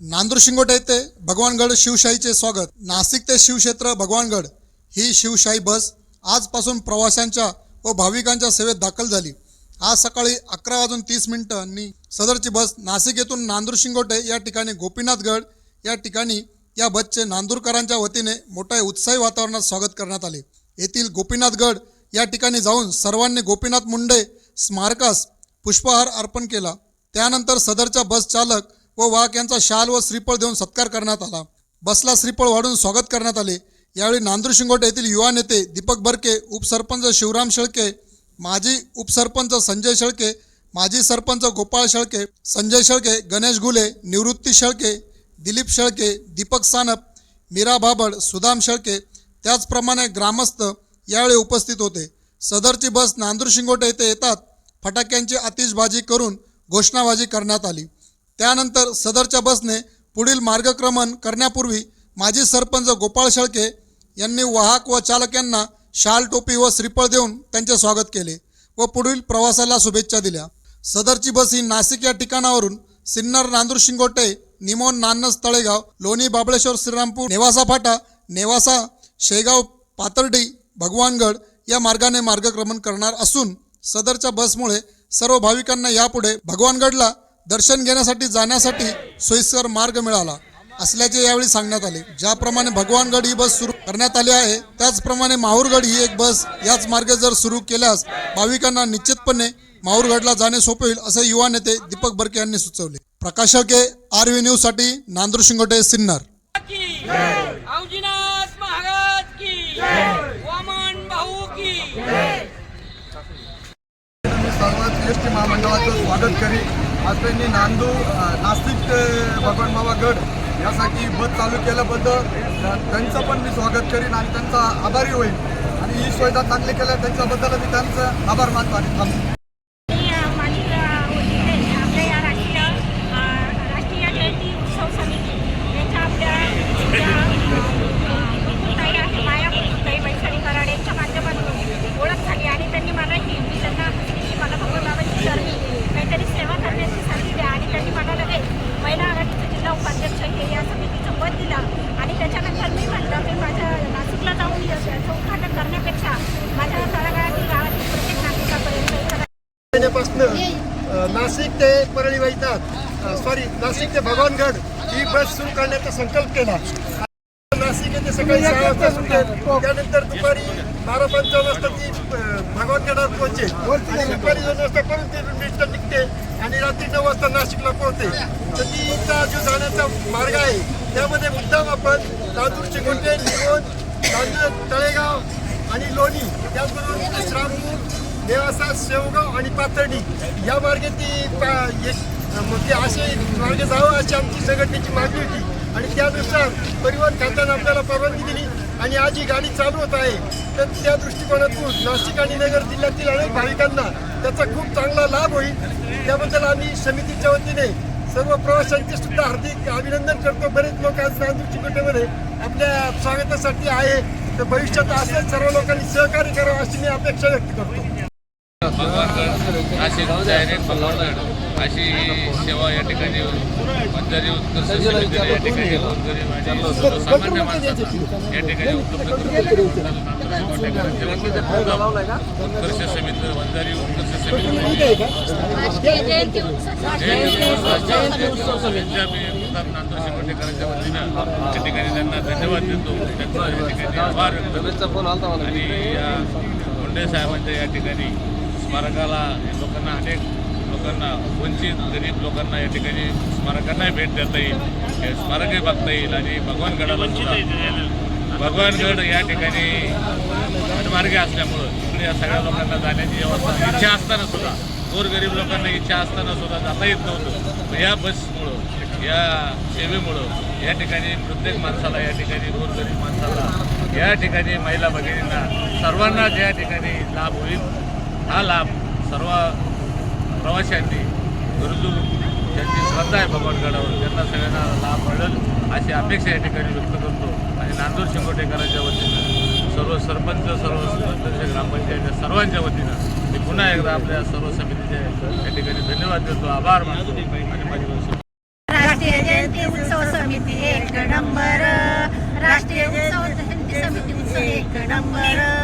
नांदूर शिंगोटे येथे भगवानगड शिवशाहीचे स्वागत. नाशिक ते शिवक्षेत्र भगवानगड ही शिवशाही बस आजपासून प्रवाशांच्या व भाविकांच्या सेवेत दाखल झाली. आज सकाळी अकरा वाजून तीस मिनिटांनी सदरची बस नाशिक येथून नांदूर शिंगोटे या ठिकाणी गोपीनाथगड या ठिकाणी या बसचे नांदूरकरांच्या वतीने मोठ्या उत्साही वातावरणात स्वागत करण्यात आले. येथील गोपीनाथगड या ठिकाणी जाऊन सर्वांनी गोपीनाथ मुंडे स्मारकास पुष्पहार अर्पण केला. त्यानंतर सदरच्या बस चालक व वाहक यांचा शाल व श्रीफळ देऊन सत्कार करण्यात आला. बसला श्रीफळ वाढून स्वागत करण्यात आले. यावेळी नांदूर शिंगोटे येथील युवा नेते दीपक बर्के उपसरपंच शिवराम शेळके माजी उपसरपंच संजय शेळके माजी सरपंच गोपाळ शेळके संजय शेळके गणेश गुले निवृत्ती शेळके दिलीप शेळके दीपक सानप मीरा बाबड सुदाम शेळके त्याचप्रमाणे ग्रामस्थ यावेळी उपस्थित होते. सदरची बस नांदूर शिंगोटे येथे येतात. फटाक्यांची आतिषबाजी करून घोषणाबाजी करण्यात आली. त्यानंतर सदरच्या बसने पुढील मार्गक्रमण करण्यापूर्वी माजी सरपंच गोपाळ शेळके यांनी वाहक व चालक यांना शाल टोपी व श्रीफळ देऊन त्यांचे स्वागत केले व पुढील प्रवासाला शुभेच्छा दिल्या. सदरची बस ही नाशिक या ठिकाणावरून सिन्नर नांदूर शिंगोटे निमोन नान्नस तळेगाव लोणी बाबळेश्वर श्रीरामपूर नेवासा फाटा नेवासा शेगाव पातर्डी भगवानगड या मार्गाने मार्गक्रमण करणार असून सदरच्या बसमुळे सर्व भाविकांना यापुढे भगवानगडला दर्शन घेण्यासाठी जाण्यासाठी सोयीस्कर मार्ग मिळाला असल्याचे यावेळी सांगण्यात आले. ज्याप्रमाणे भगवानगड ही बस सुरू करण्यात आली आहे त्याचप्रमाणे माहूरगड ही एक बस याच मार्गे जर सुरू केल्यास भाविकांना निश्चितपणे माहूरगडला जाणे सोपे होईल असे युवा नेते दीपक बर्के यांनी सुचवले. प्रकाशके आर व्ही न्यूजसाठी नांदूर शिंगोटे सिन्नर. स्वागत करी आज त्यांनी नांदू अ, नाशिक ते भगवान बाबा गड यासाठी बस चालू केल्याबद्दल त्यांचं पण मी स्वागत करीन आणि त्यांचा आभारी होईल आणि ही सुविधा चांगली केल्या त्यांच्याबद्दल मी त्यांचं आभार मानतो आणि थांबतो मी अ, माझी अ, वतीने आपल्या या राष्ट्रीय अ, राष्ट्रीय जयंती उत्सव समिती याच्या आपल्या ज्या, अ, मुकुंदताई आहे माया मुकुंदताई वैशाली कराड यांच्या माध्यमातून ओळख झाली आणि त्यांनी मलाही मी त्यांना की मला भगवबाबांची चरणी काहीतरी सेवा करण्याची संधी द्या आणि त्यांनी मला लगेच महिला आघाडीचं जिल्हा उपाध्यक्ष हे या समितीचं पद दिलं आणि त्याच्यानंतर मी म्हटलं मी माझ्या नाशिकला जाऊन याचं उद्घाटन करण्यापेक्षा माझ्या तळागाळातील गावातील प्रत्येक नागरिकापर्यंत एखादा पासून नाशिक ते परळी वैद्यनाथ सॉरी नाशिक ते भगवानगड ही बस सुरू करण्याचा संकल्प केला. नाशिक येथे सकाळी सहा वाजता सुरू त्यानंतर दुपारी बारा पंचावन्न वाजता ती भगवानगडावर पोहोचेल. आणि दुपारी दोन वाजता परत ती निघते आणि रात्री नऊ वाजता नाशिकला पोहोचते. तर तिचा जो जाण्याचा मार्ग आहे. त्यामध्ये मुद्दाम आपण लातूर चिकोटे निगोन तांदूळ तळेगाव आणि लोणी त्याचबरोबर श्रामपूर नेवासा शेवगाव आणि पाथर्डी. या मार्गे ती पा- मग असे मार्गे जावं अशी आमची संघटनेची मागणी होती. आणि त्यानुसार परिवहन खात्यानं आपल्याला परवानगी दिली आणि आज ही गाडी चालू होत आहे. तर त्या दृष्टिकोनातून नाशिक आणि नगर जिल्ह्यातील अनेक भाविकांना त्याचा खूप चांगला लाभ होईल. त्याबद्दल आम्ही समितीच्या वतीने सर्व प्रवाशांचे सुद्धा हार्दिक अभिनंदन करतो. बरेच लोक आज नांदूर चिकोटेमध्ये आपल्या स्वागतासाठी आहे. तर भविष्यात असेच सर्व लोकांनी सहकार्य करावं अशी मी अपेक्षा व्यक्त करतो. भगवानगड. नाशिक डायरेक्ट भगवानगड. अशी सेवा या ठिकाणी बंजारी उत्कर्ष समितीने या ठिकाणी गोरगरीब आणि सर्वसामान्य माणसांना या ठिकाणी उपलब्ध. उत्कर्ष समिती बंजारी उत्कर्ष समिती जयंती उत्सव मुद्दाम नांदूर शिकोटेकरांच्या वतीनं या ठिकाणी त्यांना धन्यवाद देतो. त्यांचा या ठिकाणी आभार व्यक्त करतो. आणि या मुंडे साहेबांच्या या ठिकाणी स्मारकाला लोकांना अनेक लोकांना वंचित गरीब लोकांना या ठिकाणी स्मारकांनाही भेट देता येईल. हे स्मारकही बघता येईल आणि भगवानगडाला सुद्धा. भगवानगड या ठिकाणी मार्गे असल्यामुळं इकडे या सगळ्या लोकांना जाण्याची व्यवस्था इच्छा असताना सुद्धा गोरगरीब लोकांना इच्छा असताना सुद्धा जाता येत नव्हतं. या बसमुळं या सेवेमुळं या ठिकाणी प्रत्येक माणसाला या ठिकाणी गोरगरीब माणसाला या ठिकाणी महिला भगिनींना सर्वांना या ठिकाणी लाभ होईल हा लाभ सर्व प्रवाशांनी गरजू ज्यांची श्रद्धा आहे भगवानगडावर त्यांना सगळ्यांना लाभ मिळेल अशी अपेक्षा या ठिकाणी व्यक्त करतो. आणि नांदूर शिंगोटेकरांच्या वतीनं सर्व सरपंच सर्व सरपंच ग्रामपंचायत सर्वांच्या वतीनं मी पुन्हा एकदा आपल्या सर्व समितीचे या ठिकाणी धन्यवाद देतो. आभार मानतो आणि माझी राष्ट्रीय जयंती उत्सव समिती एक नंबर. राष्ट्रीय उत्सव समिती उत्सव एक नंबर.